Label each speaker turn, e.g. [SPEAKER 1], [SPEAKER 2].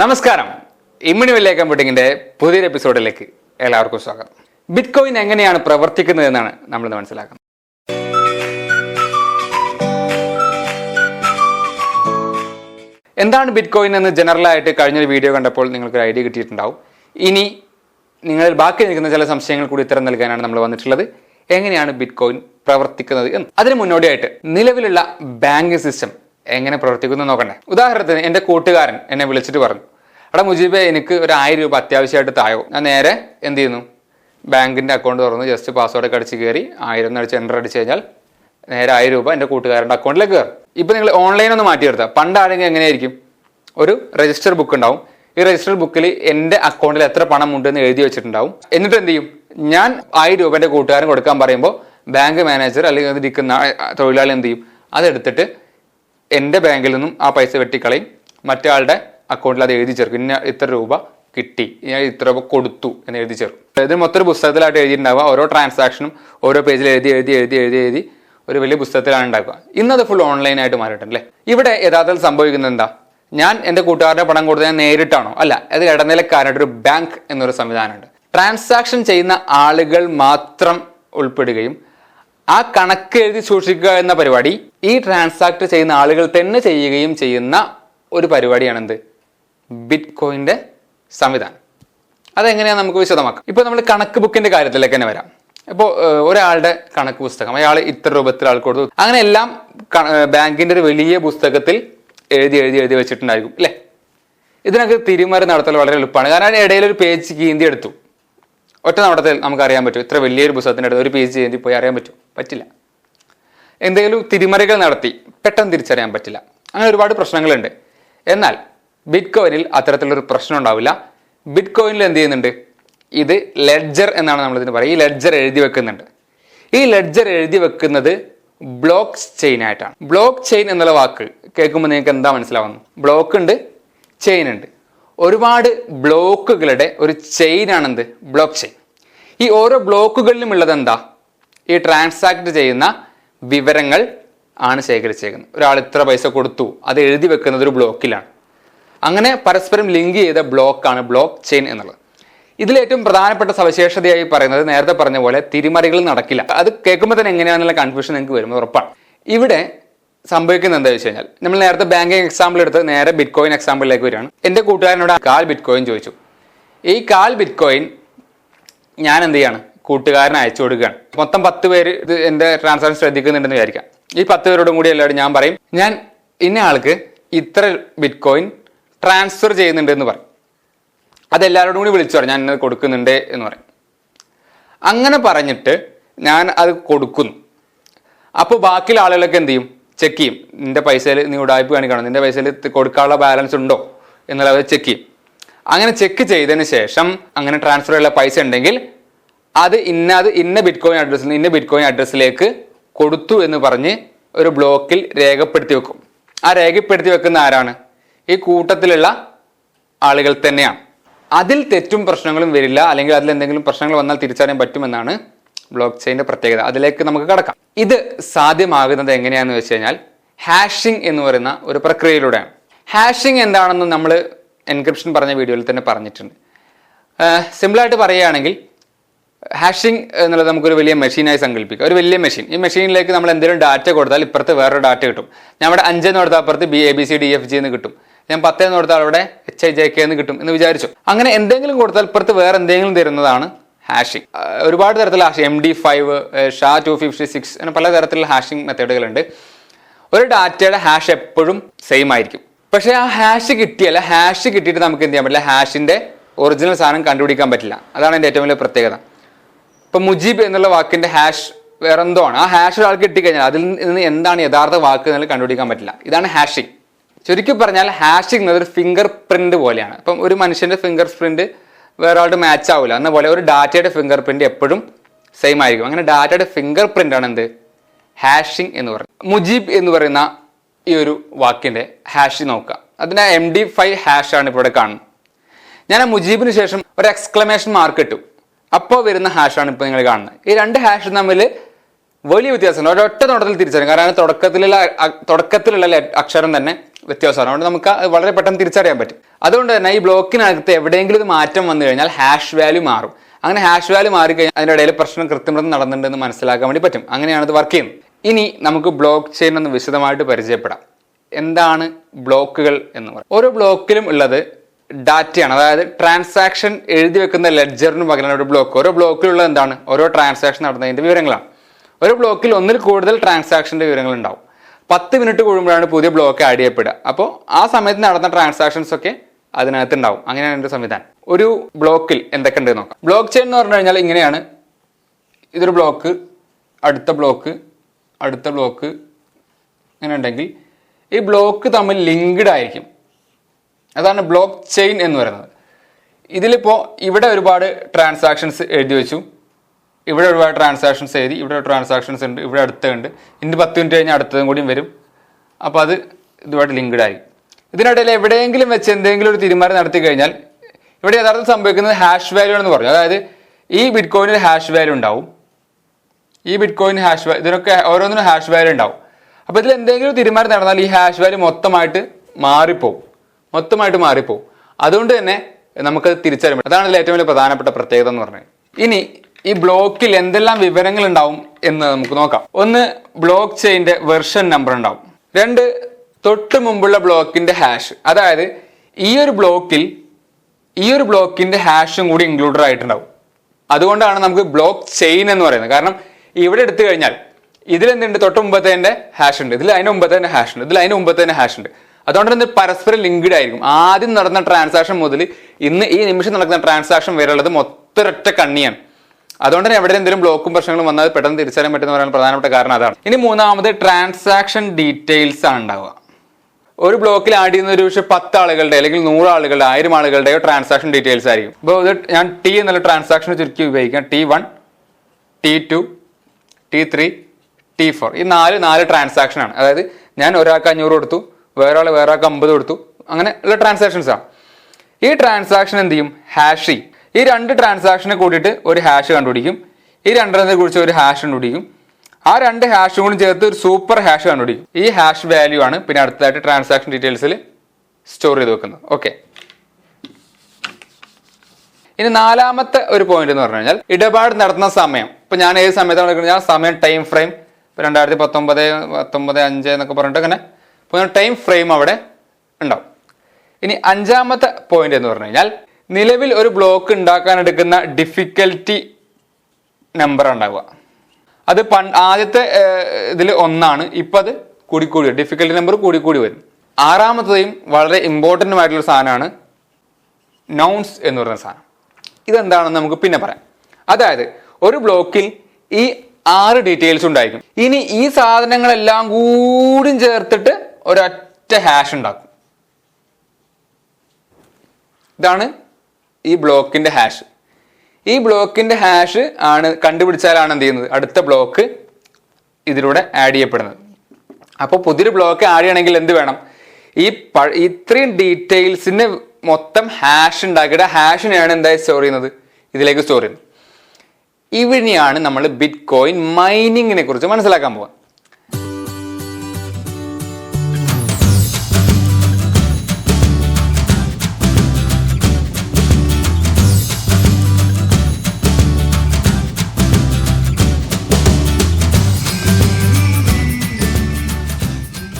[SPEAKER 1] നമസ്കാരം. ഇമ്മണി വലിയ കമ്പ്യൂട്ടിങ്ങിന്റെ പുതിയൊരു എപ്പിസോഡിലേക്ക് എല്ലാവർക്കും സ്വാഗതം. ബിറ്റ് കോയിൻ എങ്ങനെയാണ് പ്രവർത്തിക്കുന്നത് എന്നാണ് നമ്മൾ മനസ്സിലാക്കുന്നത്. എന്താണ് ബിറ്റ് കോയിൻ എന്ന് ജനറൽ ആയിട്ട് കഴിഞ്ഞൊരു വീഡിയോ കണ്ടപ്പോൾ നിങ്ങൾക്ക് ഒരു ഐഡിയ കിട്ടിയിട്ടുണ്ടാവും. ഇനി നിങ്ങൾ ബാക്കി നിൽക്കുന്ന ചില സംശയങ്ങൾ കൂടി ഉത്തരം നൽകാനാണ് നമ്മൾ വന്നിട്ടുള്ളത്. എങ്ങനെയാണ് ബിറ്റ് കോയിൻ പ്രവർത്തിക്കുന്നത് എന്ന്. അതിന് മുന്നോടിയായിട്ട് നിലവിലുള്ള ബാങ്കിങ് സിസ്റ്റം എങ്ങനെ പ്രവർത്തിക്കുന്നു നോക്കണ്ടേ. ഉദാഹരണത്തിന് എന്റെ കൂട്ടുകാരൻ എന്നെ വിളിച്ചിട്ട് പറഞ്ഞു എടാ മുജീബെ എനിക്ക് ഒരു ആയിരം രൂപ അത്യാവശ്യമായിട്ട് തായോ? ഞാൻ നേരെ എന്ത് ചെയ്യുന്നു ബാങ്കിന്റെ അക്കൗണ്ട് തുറന്ന് ജസ്റ്റ് പാസ്വേഡ് ഒക്കെ അടിച്ച് കയറി ആയിരം എന്ന് അടിച്ച് എന്റർ അടിച്ച് കഴിഞ്ഞാൽ നേരെ ആയിരം രൂപ എന്റെ കൂട്ടുകാരന്റെ അക്കൗണ്ടിലേക്ക് കയറും. ഇപ്പം നിങ്ങൾ ഓൺലൈൻ ഒന്ന് മാറ്റി എടുത്താൽ പണ്ട് ആരെങ്കിലും എങ്ങനെയായിരിക്കും? ഒരു രജിസ്റ്റർ ബുക്ക് ഉണ്ടാവും. ഈ രജിസ്റ്റർ ബുക്കിൽ എന്റെ അക്കൗണ്ടിൽ എത്ര പണം ഉണ്ട് എന്ന് എഴുതി വെച്ചിട്ടുണ്ടാവും. എന്നിട്ട് എന്ത് ചെയ്യും? ഞാൻ ആയിരം രൂപ എന്റെ കൂട്ടുകാരൻ കൊടുക്കാൻ പറയുമ്പോൾ ബാങ്ക് മാനേജർ അല്ലെങ്കിൽ അതിരിക്കുന്ന തൊഴിലാളി എന്ത് ചെയ്യും? അതെടുത്തിട്ട് എന്റെ ബാങ്കിൽ നിന്നും ആ പൈസ വെട്ടിക്കളയും. മറ്റേ അക്കൗണ്ടിൽ അത് എഴുതി ചേർക്കും. ഇന്ന ഇത്ര രൂപ കിട്ടി. ഞാൻ ഇത്ര രൂപ കൊടുത്തു എന്ന് എഴുതി ചേർക്കും. ഇത് മൊത്തം ഒരു പുസ്തകത്തിലായിട്ട് എഴുതിയിട്ടുണ്ടാവുക. ഓരോ ട്രാൻസാക്ഷനും ഓരോ പേജിൽ എഴുതി എഴുതി എഴുതി എഴുതി എഴുതി ഒരു വലിയ പുസ്തകത്തിലാണ് ഉണ്ടാക്കുക ഇന്നത് ഫുൾ ഓൺലൈനായിട്ട് മാറിയിട്ടുണ്ട് ഇവിടെ യഥാർത്ഥത്തിൽ സംഭവിക്കുന്നത് എന്താ? ഞാൻ എന്റെ കൂട്ടുകാരുടെ പണം കൊടുത്തത് നേരിട്ടാണോ? അല്ല അത് ഇടനിലക്കാരായിട്ട് ഒരു ബാങ്ക് എന്നൊരു സംവിധാനമുണ്ട്. ട്രാൻസാക്ഷൻ ചെയ്യുന്ന ആളുകൾ മാത്രം ഉൾപ്പെടുകയും ആ കണക്ക് എഴുതി സൂക്ഷിക്കുക എന്ന പരിപാടി ഈ ട്രാൻസാക്ട് ചെയ്യുന്ന ആളുകൾ തന്നെ ചെയ്യുകയും ചെയ്യുന്ന ഒരു പരിപാടിയാണ് എന്ത് ബിറ്റ് കോയിന്റെ സംവിധാനം. അതെങ്ങനെയാണ് നമുക്ക് വിശദമാക്കാം. ഇപ്പോൾ നമ്മൾ കണക്ക് ബുക്കിന്റെ കാര്യത്തിലേക്ക് തന്നെ വരാം. ഇപ്പോൾ ഒരാളുടെ കണക്ക് പുസ്തകം അയാൾ ഇത്ര രൂപത്തിൽ ആൾ കൊടുത്തു. അങ്ങനെ എല്ലാം ബാങ്കിന്റെ ഒരു വലിയ പുസ്തകത്തിൽ എഴുതി എഴുതി എഴുതി വെച്ചിട്ടുണ്ടായിരിക്കും അല്ലേ? ഇതിനൊക്കെ തിരിമറി നടത്തൽ വളരെ എളുപ്പമാണ്. കാരണം ഇടയിൽ ഒരു പേജ് കീന്തി എടുത്തു. ഒറ്റ നടത്തൽ നമുക്ക് അറിയാൻ പറ്റും. ഇത്ര വലിയൊരു പുസ്തകത്തിന്റെ അടുത്ത് ഒരു പേജ് കീന്തി പോയി അറിയാൻ പറ്റും. പറ്റില്ല. എന്തെങ്കിലും തിരിമറികൾ നടത്തി പെട്ടെന്ന് തിരിച്ചറിയാൻ പറ്റില്ല. അങ്ങനെ ഒരുപാട് പ്രശ്നങ്ങളുണ്ട്. എന്നാൽ ബിറ്റ് കോയിനിൽ അത്തരത്തിലൊരു പ്രശ്നം ഉണ്ടാവില്ല. ബിറ്റ് കോയിനിൽ എന്ത് ചെയ്യുന്നുണ്ട്? ഇത് ലെഡ്ജർ എന്നാണ് നമ്മളിതിന് പറയുക. ഈ ലെഡ്ജർ എഴുതി വെക്കുന്നുണ്ട്. ഈ ലെഡ്ജർ എഴുതി വെക്കുന്നത് ബ്ലോക്ക് ചെയിൻ ആയിട്ടാണ്. ബ്ലോക്ക് ചെയിൻ എന്നുള്ള വാക്ക് കേൾക്കുമ്പോൾ നിങ്ങൾക്ക് എന്താ മനസ്സിലാവുന്നു ബ്ലോക്ക് ഉണ്ട് ചെയിൻ ഉണ്ട്. ഒരുപാട് ബ്ലോക്കുകളുടെ ഒരു ചെയിൻ ആണെന്ത്? Block chain. ഈ ഓരോ ബ്ലോക്കുകളിലും ഉള്ളത് എന്താ? ഈ ട്രാൻസാക്ട് ചെയ്യുന്ന വിവരങ്ങൾ ആണ് ശേഖരിച്ചേക്കുന്നത്. ഒരാൾ ഇത്ര പൈസ കൊടുത്തു അത് എഴുതി വെക്കുന്നത് ഒരു ബ്ലോക്കിലാണ്. അങ്ങനെ പരസ്പരം ലിങ്ക് ചെയ്ത ബ്ലോക്കാണ് ബ്ലോക്ക് ചെയിൻ എന്നുള്ളത്. ഇതിലേറ്റവും പ്രധാനപ്പെട്ട സവിശേഷതയായി പറയുന്നത് നേരത്തെ പറഞ്ഞ പോലെ തിരിമറികൾ നടക്കില്ല. അത് കേൾക്കുമ്പോൾ തന്നെ എങ്ങനെയാണെന്നുള്ള കൺഫ്യൂഷൻ നിങ്ങൾക്ക് വരും ഉറപ്പാണ്. ഇവിടെ സംഭവിക്കുന്നത് എന്താ വെച്ച് കഴിഞ്ഞാൽ നമ്മൾ നേരത്തെ ബാങ്കിങ് എക്സാമ്പിൾ എടുത്ത് നേരെ ബിറ്റ് കോയിൻ എക്സാമ്പിളിലേക്ക് വരികയാണ്. എന്റെ കൂട്ടുകാരനോട് കാൽ ബിറ്റ് കോയിൻ ചോദിച്ചു. ഈ കാൽ ബിറ്റ് കോയിൻ ഞാൻ എന്ത് ചെയ്യാണ്? കൂട്ടുകാരന് അയച്ചു കൊടുക്കുകയാണ്. മൊത്തം പത്ത് പേര് ഇത് എന്റെ ട്രാൻസാക്ഷൻ ശ്രദ്ധിക്കുന്നുണ്ടെന്ന് വിചാരിക്കാം. ഈ പത്ത് പേരോടും കൂടി എല്ലാവരും ഞാൻ പറയും ഞാൻ ഇന്ന ആൾക്ക് ഇത്ര ബിറ്റ് കോയിൻ ട്രാൻസ്ഫർ ചെയ്യുന്നുണ്ട് എന്ന് പറയും അതെല്ലാവരോടും കൂടി വിളിച്ചു പറയും ഞാൻ ഇന്നത് കൊടുക്കുന്നുണ്ട് എന്ന് പറയും. അങ്ങനെ പറഞ്ഞിട്ട് ഞാൻ അത് കൊടുക്കുന്നു. അപ്പോൾ ബാക്കിയുള്ള ആളുകളൊക്കെ എന്ത് ചെയ്യും? ചെക്ക് ചെയ്യും. നിന്റെ പൈസയിൽ നീ ഉടായ്പ കാണിക്കണം? നിന്റെ പൈസയിൽ കൊടുക്കാനുള്ള ബാലൻസ് ഉണ്ടോ? എന്നുള്ളത് ചെക്ക് ചെയ്യും. അങ്ങനെ ചെക്ക് ചെയ്തതിന് ശേഷം അങ്ങനെ ട്രാൻസ്ഫർ ചെയ്യാനുള്ള പൈസ ഉണ്ടെങ്കിൽ അത് ഇന്ന അത് ഇന്ന ബിറ്റ് കോയിൻ അഡ്രസ്സിൽ ഇന്ന ബിറ്റ് കോയിൻ അഡ്രസ്സിലേക്ക് കൊടുത്തു എന്ന് പറഞ്ഞ് ഒരു ബ്ലോക്കിൽ രേഖപ്പെടുത്തി വെക്കും. ആ രേഖപ്പെടുത്തി വെക്കുന്ന ആരാണ്? ഈ കൂട്ടത്തിലുള്ള ആളുകൾ തന്നെയാണ്. അതിൽ തെറ്റും പ്രശ്നങ്ങളും വരില്ല. അല്ലെങ്കിൽ അതിൽ എന്തെങ്കിലും പ്രശ്നങ്ങൾ വന്നാൽ തിരിച്ചറിയാൻ പറ്റുമെന്നാണ് ബ്ലോക്ക് ചെയിന്റെ പ്രത്യേകത. അതിലേക്ക് നമുക്ക് കടക്കാം. ഇത് സാധ്യമാകുന്നത് എങ്ങനെയാണെന്ന് വെച്ച് കഴിഞ്ഞാൽ ഹാഷിംഗ് എന്ന് പറയുന്ന ഒരു പ്രക്രിയയിലൂടെയാണ്. ഹാഷിംഗ് എന്താണെന്ന് നമ്മൾ എൻക്രിപ്ഷൻ പറഞ്ഞ വീഡിയോയിൽ തന്നെ പറഞ്ഞിട്ടുണ്ട്. സിമ്പിളായിട്ട് പറയുകയാണെങ്കിൽ ഹാഷിംഗ് എന്നുള്ളത് നമുക്കൊരു വലിയ മെഷീനായി സങ്കല്പിക്കാം. ഒരു വലിയ മെഷീൻ ഈ മെഷീനിലേക്ക് നമ്മൾ എന്തെങ്കിലും ഡാറ്റ കൊടുത്താൽ ഇപ്പുറത്ത് വേറൊരു ഡാറ്റ കിട്ടും. ഞാൻ അവിടെ അഞ്ചെന്ന് കൊടുത്താൽ അപ്പുറത്ത് B A B C D F G എന്ന് കിട്ടും. ഞാൻ പത്തേന്ന് കൊടുത്താൽ അവിടെ എച്ച് ഐ ജെ കെ എന്ന് കിട്ടും എന്ന് വിചാരിച്ചു. അങ്ങനെ എന്തെങ്കിലും കൊടുത്താൽ ഇപ്പുറത്ത് വേറെ എന്തെങ്കിലും തരുന്നതാണ് ഹാഷിംഗ് ഒരുപാട് തരത്തിലുള്ള hashing M D five SHA two fifty six അങ്ങനെ പല തരത്തിലുള്ള ഹാഷിംഗ് മെത്തേഡുകളുണ്ട് ഒരു ഡാറ്റയുടെ ഹാഷ് എപ്പോഴും സെയിം ആയിരിക്കും. പക്ഷേ ആ ഹാഷ് കിട്ടിയല്ല ഹാഷ് കിട്ടിയിട്ട് നമുക്ക് എന്ത് ചെയ്യാൻ പറ്റില്ല? ഹാഷിന്റെ ഒറിജിനൽ സാധനം കണ്ടുപിടിക്കാൻ പറ്റില്ല. അതാണ് എന്റെ ഏറ്റവും വലിയ പ്രത്യേകത. ഇപ്പൊ മുജീബ് എന്നുള്ള വാക്കിന്റെ ഹാഷ് വേറെ എന്തോ ആണ് ആ ഹാഷ് ഒരാൾക്ക് കിട്ടിക്കഴിഞ്ഞാൽ അതിൽ നിന്ന് എന്താണ് യഥാർത്ഥ വാക്ക് എന്നുള്ളത് കണ്ടുപിടിക്കാൻ പറ്റില്ല. ഇതാണ് ഹാഷിംഗ് ചുരുക്കി പറഞ്ഞാൽ ഹാഷിംഗ് എന്നത് ഒരു ഫിംഗർ പ്രിന്റ് പോലെയാണ്. ഇപ്പം ഒരു മനുഷ്യന്റെ ഫിംഗർ പ്രിന്റ് വേറെ ആളുടെ മാച്ച് ആവില്ല എന്ന പോലെ ഒരു ഡാറ്റയുടെ ഫിംഗർ പ്രിന്റ് എപ്പോഴും സെയിം ആയിരിക്കും. അങ്ങനെ ഡാറ്റയുടെ ഫിംഗർ പ്രിന്റ് ആണ് എന്ത്? ഹാഷിംഗ് എന്ന് പറയുന്നത്. മുജീബ് എന്ന് പറയുന്ന ഈ ഒരു വാക്കിന്റെ ഹാഷ് നോക്കുക. അതിന് എം ഡി ഫൈവ് ഹാഷ് ആണ് ഇപ്പോൾ ഇവിടെ കാണുന്നത്. ഞാൻ ആ മുജീബിന് ശേഷം ഒരു എക്സ്ക്ലമേഷൻ മാർക്ക് ഇട്ടു. അപ്പോൾ വരുന്ന ഹാഷാണ് ഇപ്പോൾ നിങ്ങൾ കാണുന്നത് ഈ രണ്ട് ഹാഷും തമ്മിൽ വലിയ വ്യത്യാസമുണ്ട്. ഒരൊറ്റ തുടക്കത്തിൽ തിരിച്ചറിയും. കാരണം തുടക്കത്തിലുള്ള തുടക്കത്തിലുള്ള അക്ഷരം തന്നെ വ്യത്യാസമാണ്. അതുകൊണ്ട് നമുക്ക് വളരെ പെട്ടെന്ന് തിരിച്ചറിയാൻ പറ്റും. അതുകൊണ്ട് തന്നെ ഈ ബ്ലോക്കിനകത്ത് എവിടെയെങ്കിലും ഒരു മാറ്റം വന്നു കഴിഞ്ഞാൽ ഹാഷ് വാല്യൂ മാറും. അങ്ങനെ ഹാഷ് വാല്യൂ മാറി കഴിഞ്ഞാൽ അതിന്റെ ഇടയിൽ പ്രശ്നം കൃത്രിമം നടന്നിട്ടുണ്ടെന്ന് മനസ്സിലാക്കാൻ വേണ്ടി പറ്റും. അങ്ങനെയാണ് ഇത് വർക്ക് ചെയ്യുന്നത്. ഇനി നമുക്ക് ബ്ലോക്ക് ചെയിൻ ഒന്ന് വിശദമായിട്ട് പരിചയപ്പെടാം. എന്താണ് ബ്ലോക്കുകൾ എന്ന് പറയുന്നത് ഓരോ ബ്ലോക്കിലും ഉള്ളത് ഡാറ്റയാണ്. അതായത് ട്രാൻസാക്ഷൻ എഴുതി വെക്കുന്ന ലെഡ്ജറിന് പകരം ഒരു ബ്ലോക്ക് ഓരോ ബ്ലോക്കിലുള്ള എന്താണ്? ഓരോ ട്രാൻസാക്ഷൻ നടന്നതിന്റെ വിവരങ്ങളാണ്. ഒരു ബ്ലോക്കിൽ ഒന്നിൽ കൂടുതൽ ട്രാൻസാക്ഷന്റെ വിവരങ്ങൾ ഉണ്ടാവും. പത്ത് മിനിറ്റ് കൂടുമ്പോഴാണ് പുതിയ ബ്ലോക്ക് ആഡ് ചെയ്യപ്പെടുക. അപ്പോൾ ആ സമയത്ത് നടന്ന ട്രാൻസാക്ഷൻസ് ഒക്കെ അതിനകത്ത് ഉണ്ടാവും അങ്ങനെയാണ് എന്റെ സംവിധാനം. ഒരു ബ്ലോക്കിൽ എന്തൊക്കെ ഉണ്ട് നോക്കാം. ബ്ലോക്ക് ചെയിൻ എന്ന് പറഞ്ഞു കഴിഞ്ഞാൽ ഇങ്ങനെയാണ്. ഇതൊരു ബ്ലോക്ക് അടുത്ത ബ്ലോക്ക് അടുത്ത ബ്ലോക്ക് അങ്ങനെ ഉണ്ടെങ്കിൽ ഈ ബ്ലോക്ക് തമ്മിൽ ലിങ്ക്ഡ് ആയിരിക്കും. അതാണ് ബ്ലോക്ക് ചെയിൻ എന്ന് പറയുന്നത്. ഇതിലിപ്പോൾ ഇവിടെ ഒരുപാട് ട്രാൻസാക്ഷൻസ് എഴുതി വെച്ചു. ഇവിടെ ഒരുപാട് ട്രാൻസാക്ഷൻസ് എഴുതി ഇവിടെ ട്രാൻസാക്ഷൻസ് ഉണ്ട് ഇവിടെ അടുത്തുണ്ട്. ഇനി പത്ത് മിനിറ്റ് കഴിഞ്ഞാൽ അടുത്തതും കൂടിയും വരും. അപ്പോൾ അത് ഇതുമായിട്ട് ലിങ്ക്ഡ് ആയി. ഇതിനിടയിൽ എവിടെയെങ്കിലും വെച്ച് എന്തെങ്കിലും ഒരു തീരുമാനം നടത്തി കഴിഞ്ഞാൽ ഇവിടെ യഥാർത്ഥം സംഭവിക്കുന്നത് ഹാഷ് വാല്യൂ എന്ന് പറഞ്ഞു. അതായത് ഈ ബിറ്റ് കോയിനിൽ ഹാഷ് വാല്യൂ ഉണ്ടാവും. ഈ ബിറ്റ് കോയിൻ ഹാഷ് വാല്യൂ ഇതിനൊക്കെ ഓരോന്നിനും ഹാഷ് വാല്യൂ ഉണ്ടാവും. അപ്പോൾ ഇതിൽ എന്തെങ്കിലും തീരുമാനം നടന്നാൽ ഈ ഹാഷ് വാല്യൂ മൊത്തമായിട്ട് മാറിപ്പോവും. മൊത്തമായിട്ട് മാറിപ്പോവും. അതുകൊണ്ട് തന്നെ നമുക്ക് തിരിച്ചറിയാൻ അതാണ് ഏറ്റവും വലിയ പ്രധാനപ്പെട്ട പ്രത്യേകത എന്ന് പറഞ്ഞത്. ഇനി ഈ ബ്ലോക്കിൽ എന്തെല്ലാം വിവരങ്ങൾ ഉണ്ടാവും എന്ന് നമുക്ക് നോക്കാം. ഒന്ന് ബ്ലോക്ക് ചെയിന്റെ വെർഷൻ നമ്പർ ഉണ്ടാവും. രണ്ട് തൊട്ട് മുമ്പുള്ള ബ്ലോക്കിന്റെ ഹാഷ് അതായത് ഈ ഒരു ബ്ലോക്കിൽ ഈ ഒരു ബ്ലോക്കിന്റെ ഹാഷും കൂടി ഇൻക്ലൂഡഡ് ആയിട്ടുണ്ടാവും. അതുകൊണ്ടാണ് നമുക്ക് ബ്ലോക്ക് ചെയിൻ എന്ന് പറയുന്നത്. കാരണം ഇവിടെ എടുത്തു കഴിഞ്ഞാൽ ഇതിൽ എന്തുണ്ട് തൊട്ട് മുമ്പത്തെ ഹാഷ് ഉണ്ട്. ഇതിൽ അതിന് മുമ്പത്തെ ഹാഷ് ഉണ്ട്. ഇതിൽ അതിന് മുമ്പത്തെ ഹാഷ് ഉണ്ട്. അതുകൊണ്ട് തന്നെ പരസ്പരം ലിങ്ക്ഡ് ആയിരിക്കും. ആദ്യം നടന്ന ട്രാൻസാക്ഷൻ മുതൽ ഇന്ന് ഈ നിമിഷം നടക്കുന്ന ട്രാൻസാക്ഷൻ വരെയുള്ളത് മൊത്തൊരൊറ്റ കണ്ണിയാണ്. അതുകൊണ്ട് തന്നെ എവിടെ എന്തെങ്കിലും ബ്ലോക്കും പ്രശ്നങ്ങളും വന്നാൽ പെട്ടെന്ന് തിരിച്ചറിയാൻ പറ്റുന്ന പറയാൻ പ്രധാനപ്പെട്ട കാരണം അതാണ്. ഇനി മൂന്നാമത് ട്രാൻസാക്ഷൻ ഡീറ്റെയിൽസ് ആണ് ഉണ്ടാവുക. ഒരു ബ്ലോക്കിൽ ആഡ് ചെയ്യുന്ന ഒരു പക്ഷേ പത്ത് ആളുകളുടെ അല്ലെങ്കിൽ നൂറ് ആളുകളുടെ ആയിരം ആളുകളുടെയോ ട്രാൻസാക്ഷൻ ഡീറ്റെയിൽസ് ആയിരിക്കും. ഇപ്പോൾ ഇത് ഞാൻ ടി എന്നുള്ള ട്രാൻസാക്ഷൻ ചുരുക്കി ഉപയോഗിക്കാം. T one T two T three T four ഈ നാല് നാല് ട്രാൻസാക്ഷൻ ആണ്. അതായത് ഞാൻ ഒരാൾക്ക് അഞ്ഞൂറ് കൊടുത്തു വേറെ ആൾ വേറെ ആൾക്ക് അമ്പത് കൊടുത്തു. അങ്ങനെ ഉള്ള ട്രാൻസാക്ഷൻസ് ആണ് ഈ ട്രാൻസാക്ഷൻ എന്ത് ചെയ്യും? ഹാഷ് ചെയ്യും. ഈ രണ്ട് ട്രാൻസാക്ഷനെ കൂട്ടിയിട്ട് ഒരു ഹാഷ് കണ്ടുപിടിക്കും. ഈ രണ്ടെണ്ണത്തെ കുറിച്ച് ഒരു ഹാഷ് കണ്ടുപിടിക്കും. ആ രണ്ട് ഹാഷും കൂടി ചേർത്ത് ഒരു സൂപ്പർ ഹാഷ് കണ്ടുപിടിക്കും. ഈ ഹാഷ് വാല്യൂ ആണ് പിന്നെ അടുത്തതായിട്ട് ട്രാൻസാക്ഷൻ ഡീറ്റെയിൽസിൽ സ്റ്റോർ ചെയ്ത് വെക്കുന്നത്. ഓക്കെ ഇനി നാലാമത്തെ ഒരു പോയിന്റ് എന്ന് പറഞ്ഞു കഴിഞ്ഞാൽ ഇടപാട് നടത്തുന്ന സമയം. ഇപ്പൊ ഞാൻ ഏത് സമയത്താണ് സമയം ടൈം ഫ്രെയിം ഇപ്പൊ രണ്ടായിരത്തി പത്തൊമ്പത് പത്തൊമ്പത് അഞ്ച് എന്നൊക്കെ പറഞ്ഞിട്ട് അങ്ങനെ ടൈം ഫ്രെയിം അവിടെ ഉണ്ടാവും. ഇനി അഞ്ചാമത്തെ പോയിന്റ് എന്ന് പറഞ്ഞു കഴിഞ്ഞാൽ നിലവിൽ ഒരു ബ്ലോക്ക് ഉണ്ടാക്കാൻ എടുക്കുന്ന ഡിഫിക്കൽറ്റി നമ്പർ ഉണ്ടാവുക. അത് പൺ ആദ്യത്തെ ഇതിൽ ഒന്നാണ്. ഇപ്പം അത് കൂടിക്കൂടി ഡിഫിക്കൽറ്റി നമ്പർ കൂടിക്കൂടി വരും. ആറാമത്തതെയും വളരെ ഇമ്പോർട്ടന്റ് ആയിട്ടുള്ള സാധനമാണ് നൗൺസ് എന്ന് പറയുന്ന സാധനം. ഇതെന്താണെന്ന് നമുക്ക് പിന്നെ പറയാം. അതായത് ഒരു ബ്ലോക്കിൽ ഈ ആറ് ഡീറ്റെയിൽസ് ഉണ്ടായിരിക്കും. ഇനി ഈ സാധനങ്ങളെല്ലാം കൂടി ചേർത്തിട്ട് ഒരൊറ്റ ഹാഷ് ഉണ്ടാക്കും. ഇതാണ് ഈ ബ്ലോക്കിന്റെ ഹാഷ് ഈ ബ്ലോക്കിന്റെ ഹാഷ് ആണ് കണ്ടുപിടിച്ചാലാണ് എന്ത് ചെയ്യുന്നത്? അടുത്ത ബ്ലോക്ക് ഇതിലൂടെ ആഡ് ചെയ്യപ്പെടുന്നത്. അപ്പോൾ പുതിയൊരു ബ്ലോക്ക് ആഡ് ചെയ്യണമെങ്കിൽ എന്ത് വേണം? ഈ പ- ഇത്രയും ഡീറ്റെയിൽസിന് മൊത്തം ഹാഷ് ഉണ്ടാക്കിയിട്ട് ഹാഷിനെയാണ് എന്തായി സ്റ്റോർ ചെയ്യുന്നത്? ഇതിലേക്ക് സ്റ്റോർ ചെയ്യുന്നത്. ഇവിടെയാണ് നമ്മൾ ബിറ്റ് കോയിൻ മൈനിങ്ങിനെ കുറിച്ച് മനസ്സിലാക്കാൻ പോവുക